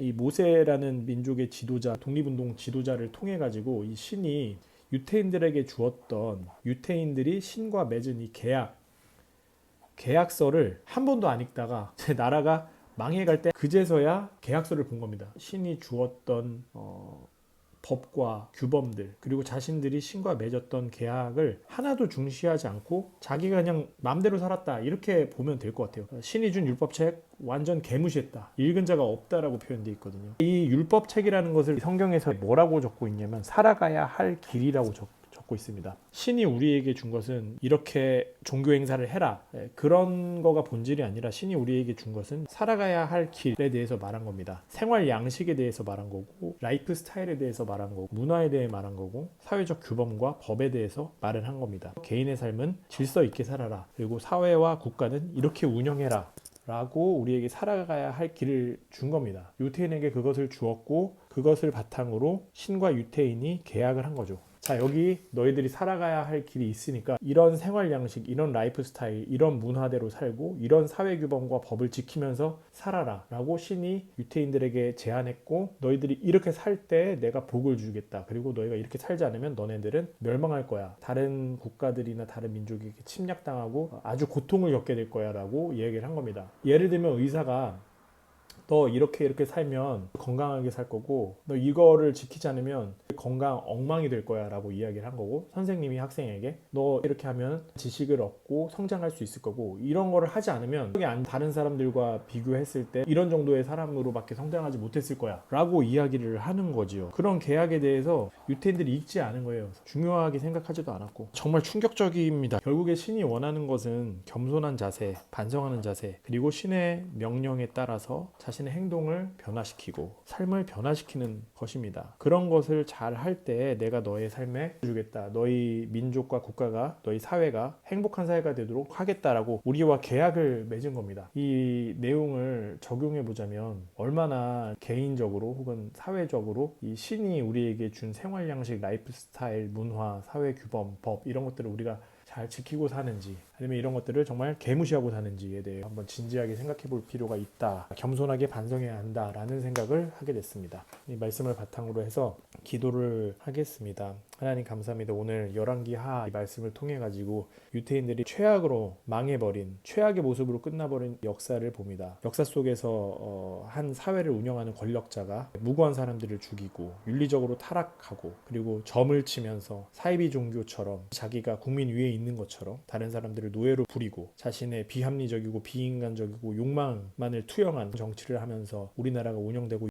이 모세라는 민족의 지도자, 독립운동 지도자를 통해 가지고 이 신이 유태인들에게 주었던 유태인들이 신과 맺은 이 계약, 계약서를 한 번도 안 읽다가 제 나라가 망해갈 때 그제서야 계약서를 본 겁니다. 신이 주었던 어, 법과 규범들 그리고 자신들이 신과 맺었던 계약을 하나도 중시하지 않고 자기가 그냥 마음대로 살았다 이렇게 보면 될 것 같아요. 신이 준 율법책 완전 개무시했다. 읽은 자가 없다라고 표현되어 있거든요. 이 율법책이라는 것을 성경에서 뭐라고 적고 있냐면 살아가야 할 길이라고 적, 적고 있습니다. 신이 우리에게 준 것은 이렇게 종교 행사를 해라. 예, 그런 거가 본질이 아니라 신이 우리에게 준 것은 살아가야 할 길에 대해서 말한 겁니다. 생활 양식에 대해서 말한 거고, 라이프 스타일에 대해서 말한 거고, 문화에 대해 말한 거고, 사회적 규범과 법에 대해서 말을 한 겁니다. 개인의 삶은 질서 있게 살아라. 그리고 사회와 국가는 이렇게 운영해라. 라고 우리에게 살아가야 할 길을 준 겁니다. 유태인에게 그것을 주었고 그것을 바탕으로 신과 유태인이 계약을 한 거죠. 자, 여기 너희들이 살아가야 할 길이 있으니까 이런 생활 양식, 이런 라이프 스타일, 이런 문화대로 살고 이런 사회 규범과 법을 지키면서 살아라 라고 신이 유태인들에게 제안했고 너희들이 이렇게 살 때 내가 복을 주겠다. 그리고 너희가 이렇게 살지 않으면 너네들은 멸망할 거야. 다른 국가들이나 다른 민족에게 침략당하고 아주 고통을 겪게 될 거야 라고 얘기를 한 겁니다. 예를 들면 의사가 너 이렇게 이렇게 살면 건강하게 살 거고 너 이거를 지키지 않으면 건강 엉망이 될 거야 라고 이야기를 한 거고 선생님이 학생에게 너 이렇게 하면 지식을 얻고 성장할 수 있을 거고 이런 거를 하지 않으면 다른 사람들과 비교했을 때 이런 정도의 사람으로밖에 성장하지 못했을 거야 라고 이야기를 하는 거지요. 그런 계약에 대해서 유태인들이 읽지 않은 거예요. 중요하게 생각하지도 않았고 정말 충격적입니다. 결국에 신이 원하는 것은 겸손한 자세 반성하는 자세 그리고 신의 명령에 따라서 자신 의 행동을 변화시키고 삶을 변화시키는 것입니다. 그런 것을 잘 할 때 내가 너의 삶에 주겠다. 너희 민족과 국가가 너희 사회가 행복한 사회가 되도록 하겠다라고 우리와 계약을 맺은 겁니다. 이 내용을 적용해 보자면 얼마나 개인적으로 혹은 사회적으로 이 신이 우리에게 준 생활 양식, 라이프 스타일, 문화, 사회 규범, 법 이런 것들을 우리가 잘 지키고 사는지 아니면 이런 것들을 정말 개무시하고 사는지에 대해 한번 진지하게 생각해 볼 필요가 있다. 겸손하게 반성해야 한다라는 생각을 하게 됐습니다. 이 말씀을 바탕으로 해서 기도를 하겠습니다. 하나님 감사합니다. 오늘 열왕기 하 이 말씀을 통해 가지고 유태인들이 최악으로 망해버린 최악의 모습으로 끝나버린 역사를 봅니다. 역사 속에서 어, 한 사회를 운영하는 권력자가 무고한 사람들을 죽이고 윤리적으로 타락하고 그리고 점을 치면서 사이비 종교처럼 자기가 국민 위에 있는 것처럼 다른 사람들을 노예로 부리고 자신의 비합리적이고 비인간적이고 욕망만을 투영한 정치를 하면서 우리나라가 운영되고